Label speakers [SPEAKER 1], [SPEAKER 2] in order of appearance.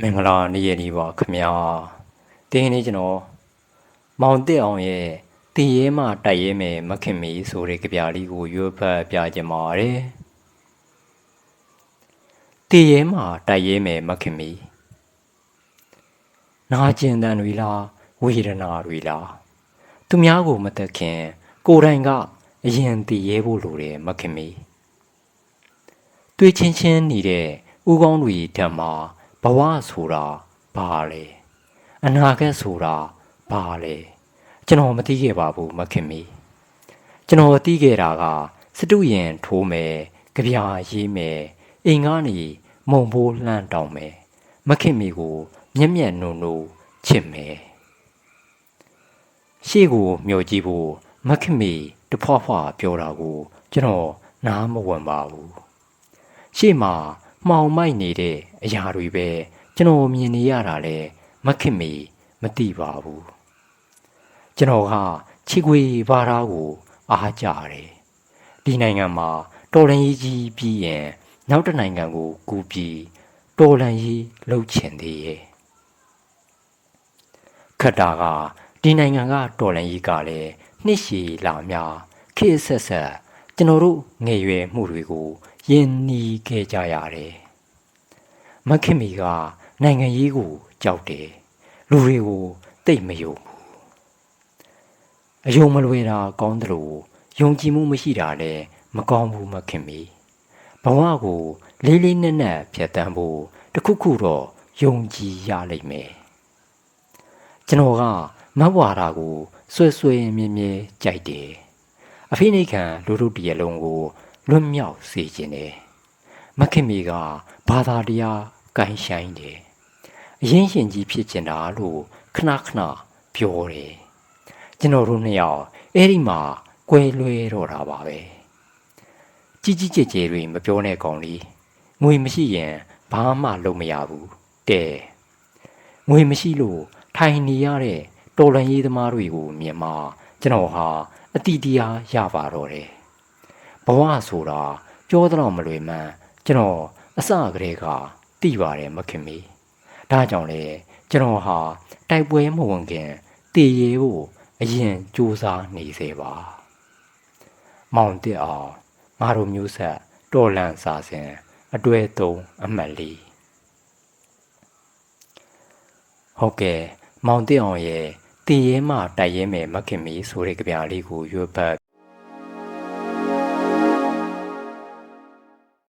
[SPEAKER 1] မင်္ဂလာနေ့ရက်นี้ပါခမညာတင်းနေ့ကျွန်တော်မောင်တက်အောင်ရဲ့တည်ရဲမှတိုက်ရဲမယ်မခင်မီဆိုတဲ့ကြပြလေးကိုရွတ်ဖတ်ပြကြပါရယ်တည်ရဲမှတိုက်ရဲမယ်မခင်မီနာကျင်တန်တွေလားဝေဒနာတွေလားသူများကိုမသက်ခင် ကိုယ်တိုင်ကအရင်တည်ရဲဖို့လိုတယ်မခင်မီတွေ့ချင်းချင်းနေတဲ့ဥကောင်းတွေဓမ္မာ ဘဝဆိုတာဘာလဲအနာဂတ်ဆိုတာဘာလဲကျွန်တော်မသိခဲ့ပါဘူးမခင်မီကျွန်တော်သိခဲ့တာကစတုရင်ထိုးမယ်ကြပြာရေးမယ်အိမ်ကနေမုံဘိုးလှမ်းတောင်းမယ်မခင်မီကို မျက်မျက်နုံနုံချစ်မယ်ရှေ့ကိုမျှော်ကြည့်ဖို့မခင်မီတဖွာဖွာပြောတာကို ကျွန်တော်နားမဝင်ပါဘူးရှေ့မှာ မှောင်မိုက်နေတဲ့အရာတွေပဲကျွန်တော်မြင်နေရတာလဲမခင်မီမသိပါဘူးကျွန်တော်ကချီခွေဘာသာကို အားကြတယ်ဒီနိုင်ငံမှာတော်လန်ကြီးကြီးပြီးရင်နောက်တစ်နိုင်ငံကို ကူပြီးတော်လန်ကြီးလှုပ်ချင်သေးရဲ့ခက်တာကဒီနိုင်ငံကတော်လန်ကြီးကလည်းနှစ်ရှည်လာများခေတ်ဆက်ဆက်ကျွန်တော်တို့ငယ်ရွယ်မှုတွေကို ယဉ်နီးခဲ့ကြရတယ်မခင်မီကနိုင်ငံရေးကိုကြောက်တယ်လူတွေကိုတိတ်မယုံဘူးအယုံမလွယ်တာကောင်းတယ်လို့ယုံကြည်မှုမရှိတာလည်းမကောင်းဘူးမခင်မီဘဝကိုလေးလေးနက်နက်ဖြတ်တန်းဖို့တခုခုတော့ယုံကြည်ရလိမ့်မယ်ကျွန်တော်ကမတ်ဝါရာကိုဆွဲဆွဲမြဲမြဲကြိုက်တယ်အဖိနိခံလူတို့တရလုံးကို လွတ်မြောက်စေခြင်းတယ်မခင်မီကဘာသာတရားကိုင်းဆိုင်တယ်အရင်ရှင်ကြီးဖြစ်ကျင်တာလို့ခဏခဏပြောတယ်ကျွန်တော်တို့နှစ်ယောက်အဲ့ဒီမှာကွဲလွဲတော့တာပါပဲကြီးကြီးကျယ်ကျယ်တွေမပြောနဲ့ကောင်လေးငွေမရှိရင်ဘာမှလုပ်မရဘူးတဲ့ငွေမရှိလို့ထိုင်နေရတဲ့တော်လန်ရေးသမားတွေကိုမြင်မှာကျွန်တော်ဟာအတိတရားရပါတော့တယ် ဘဝဆိုတာပြောတော့မလွယ်မှန်းကျွန်တော်အစကတည်းကသိပါတယ်မခင်မီဒါကြောင့်လေကျွန်တော်ဟာတိုက်ပွဲမဝင်ခင်တည်ရဲဖို့အရင်စူးစမ်းနေစေပါမောင်တက်အောင်ငါတို့မျိုးဆက်တော်လန်စာစဉ်အတွဲသုံးအမှတ်လေးဟုတ်ကဲ့မောင်တက်အောင်ရဲ့တည်ရဲမှတိုက်ရဲမယ်မခင်မီဆိုတဲ့ကြပြလေးကိုရွတ်ဖတ်